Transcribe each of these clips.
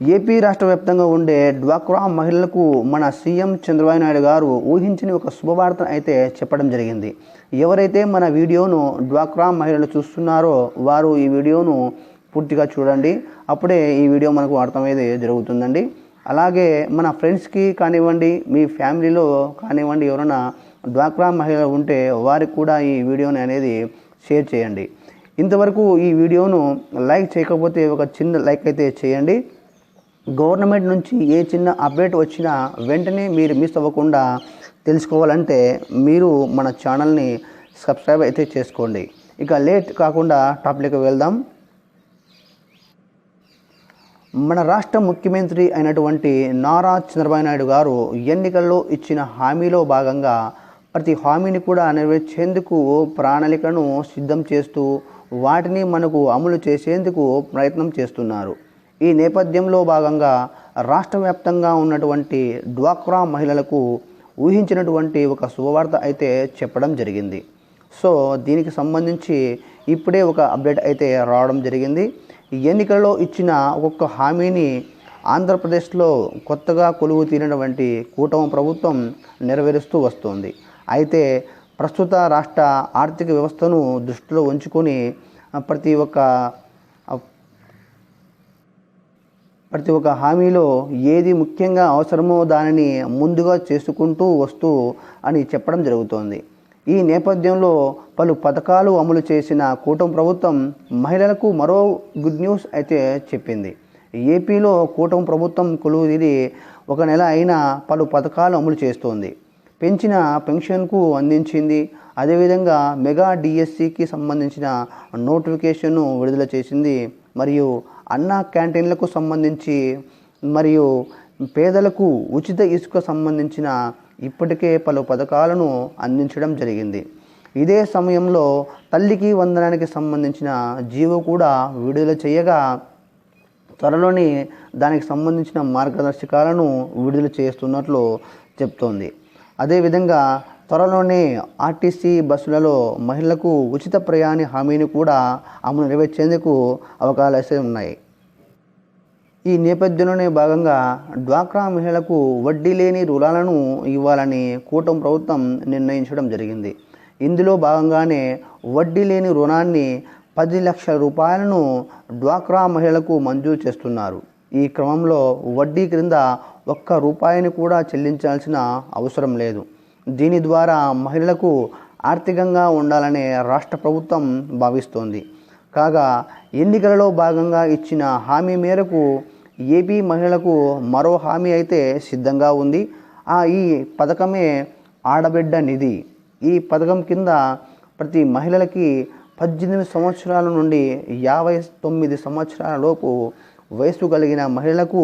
AP రాష్ట్ర వ్యాప్తంగా ఉండే డ్వాక్రా మహిళలకు మన సీఎం చంద్రబాబు నాయుడు గారు ఊహించని ఒక శుభవార్త అయితే చెప్పడం జరిగింది. ఎవరైతే మన వీడియోను డ్వాక్రా మహిళలు చూస్తున్నారో వారు ఈ వీడియోను పూర్తిగా చూడండి. అప్పుడే ఈ వీడియో మనకు అర్థమయ్యేది జరుగుతుందండి. అలాగే మన ఫ్రెండ్స్కి కానివ్వండి మీ ఫ్యామిలీలో కానివ్వండి ఎవరైనా డ్వాక్రా మహిళలు ఉంటే వారికి కూడా ఈ వీడియోని అనేది షేర్ చేయండి. ఇంతవరకు ఈ వీడియోను లైక్ చేయకపోతే ఒక చిన్న లైక్ అయితే చేయండి. గవర్నమెంట్ నుంచి ఏ చిన్న అప్డేట్ వచ్చినా వెంటనే మీరు మిస్ అవ్వకుండా తెలుసుకోవాలంటే మీరు మన ఛానల్ని సబ్స్క్రైబ్ అయితే చేసుకోండి. ఇక లేట్ కాకుండా టాపిక్కి వెళ్దాం. మన రాష్ట్ర ముఖ్యమంత్రి అయినటువంటి నారా చంద్రబాబు నాయుడు గారు ఎన్నికల్లో ఇచ్చిన హామీలో భాగంగా ప్రతి హామీని కూడా నెరవేర్చేందుకు ప్రణాళికను సిద్ధం చేస్తూ వాటిని మనకు అమలు చేసేందుకు ప్రయత్నం చేస్తున్నారు. ఈ నేపథ్యంలో భాగంగా రాష్ట్ర వ్యాప్తంగా ఉన్నటువంటి డ్వాక్రా మహిళలకు ఊహించినటువంటి ఒక శుభవార్త అయితే చెప్పడం జరిగింది. సో దీనికి సంబంధించి ఇప్పుడే ఒక అప్డేట్ అయితే రావడం జరిగింది. ఎన్నికల్లో ఇచ్చిన ఒక్కొక్క హామీని ఆంధ్రప్రదేశ్లో కొత్తగా కొలువు తీరినటువంటి కూటమి ప్రభుత్వం నెరవేరుస్తూ వస్తోంది. అయితే ప్రస్తుత రాష్ట్ర ఆర్థిక వ్యవస్థను దృష్టిలో ఉంచుకొని ప్రతి ఒక్క ప్రతి ఒక్క హామీలో ఏది ముఖ్యంగా అవసరమో దానిని ముందుగా చేసుకుంటూ వస్తూ అని చెప్పడం జరుగుతోంది. ఈ నేపథ్యంలో పలు పథకాలు అమలు చేసిన కూటమి ప్రభుత్వం మహిళలకు మరో గుడ్ న్యూస్ అయితే చెప్పింది. ఏపీలో కూటమి ప్రభుత్వం కొలువుదీరి ఒక నెల అయినా పలు పథకాలు అమలు చేస్తోంది. పెంచిన పెన్షన్కు అందించింది. అదేవిధంగా మెగా డిఎస్సికి సంబంధించిన నోటిఫికేషన్ను విడుదల చేసింది. మరియు అన్న క్యాంటీన్లకు సంబంధించి మరియు పేదలకు ఉచిత ఇసుక సంబంధించిన ఇప్పటికే పలు పథకాలను అందించడం జరిగింది. ఇదే సమయంలో తల్లికి వందనానికి సంబంధించిన జీవో కూడా విడుదల చేయగా త్వరలోనే దానికి సంబంధించిన మార్గదర్శకాలను విడుదల చేస్తున్నట్లు చెప్తోంది. అదేవిధంగా త్వరలోనే ఆర్టీసీ బస్సులలో మహిళలకు ఉచిత ప్రయాణ హామీని కూడా అమలు నెరవేర్చేందుకు అవకాశాలు ఉన్నాయి. ఈ నేపథ్యంలోనే భాగంగా డ్వాక్రా మహిళలకు వడ్డీ లేని రుణాలను ఇవ్వాలని కూటమి ప్రభుత్వం నిర్ణయించడం జరిగింది. ఇందులో భాగంగానే వడ్డీ లేని రుణాన్ని పది లక్షల రూపాయలను డ్వాక్రా మహిళలకు మంజూరు చేస్తున్నారు. ఈ క్రమంలో వడ్డీ క్రింద ఒక్క రూపాయిని కూడా చెల్లించాల్సిన అవసరం లేదు. దీని ద్వారా మహిళలకు ఆర్థికంగా ఉండాలనే రాష్ట్ర ప్రభుత్వం భావిస్తోంది. కాగా ఎన్నికలలో భాగంగా ఇచ్చిన హామీ మేరకు ఏపీ మహిళలకు మరో హామీ అయితే సిద్ధంగా ఉంది. ఆ ఈ పథకమే ఆడబిడ్డ నిధి. ఈ పథకం కింద ప్రతి మహిళలకి పద్దెనిమిది సంవత్సరాల నుండి యాభై తొమ్మిది సంవత్సరాల లోపు వయసు కలిగిన మహిళలకు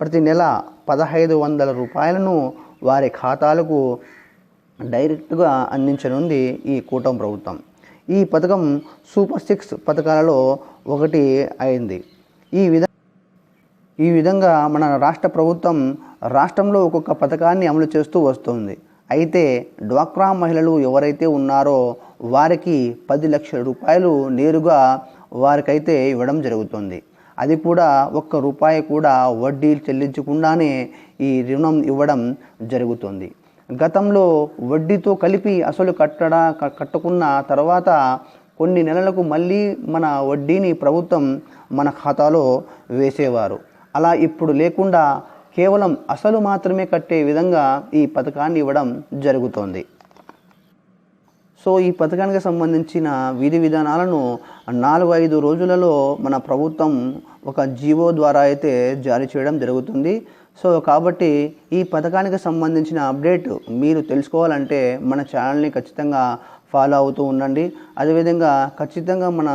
ప్రతి నెల పదహైదు వందల రూపాయలను వారి ఖాతాలకు డైరెక్ట్గా అందించనుంది ఈ కూటమి ప్రభుత్వం. ఈ పథకం సూపర్ సిక్స్ పథకాలలో ఒకటి అయింది. ఈ విధ ఈ విధంగా మన రాష్ట్ర ప్రభుత్వం రాష్ట్రంలో ఒక్కొక్క పథకాన్ని అమలు చేస్తూ వస్తుంది. అయితే డ్వాక్రా మహిళలు ఎవరైతే ఉన్నారో వారికి పది లక్షల రూపాయలు నేరుగా వారికైతే ఇవ్వడం జరుగుతుంది. అది కూడా ఒక్క రూపాయి కూడా వడ్డీ చెల్లించకుండానే ఈ రుణం ఇవ్వడం జరుగుతుంది. గతంలో వడ్డీతో కలిపి అసలు కట్టడా కట్టుకున్న తర్వాత కొన్ని నెలలకు మళ్ళీ మన వడ్డీని ప్రభుత్వం మన ఖాతాలో వేసేవారు. అలా ఇప్పుడు లేకుండా కేవలం అసలు మాత్రమే కట్టే విధంగా ఈ పథకాన్ని ఇవ్వడం జరుగుతోంది. సో ఈ పథకానికి సంబంధించిన విధి విధానాలను నాలుగు ఐదు రోజులలో మన ప్రభుత్వం ఒక జీవో ద్వారా అయితే జారీ చేయడం జరుగుతుంది. సో కాబట్టి ఈ పథకానికి సంబంధించిన అప్డేట్ మీరు తెలుసుకోవాలంటే మన ఛానల్ని ఖచ్చితంగా ఫాలో అవుతూ ఉండండి. అదేవిధంగా ఖచ్చితంగా మన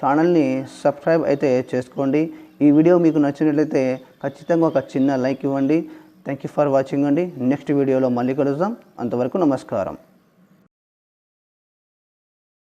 ఛానల్ని సబ్స్క్రైబ్ అయితే చేసుకోండి. ఈ వీడియో మీకు నచ్చినట్లయితే ఖచ్చితంగా ఒక చిన్న లైక్ ఇవ్వండి. థ్యాంక్ యూ ఫర్ వాచింగ్ అండి. నెక్స్ట్ వీడియోలో మళ్ళీ కలుద్దాం. అంతవరకు నమస్కారం.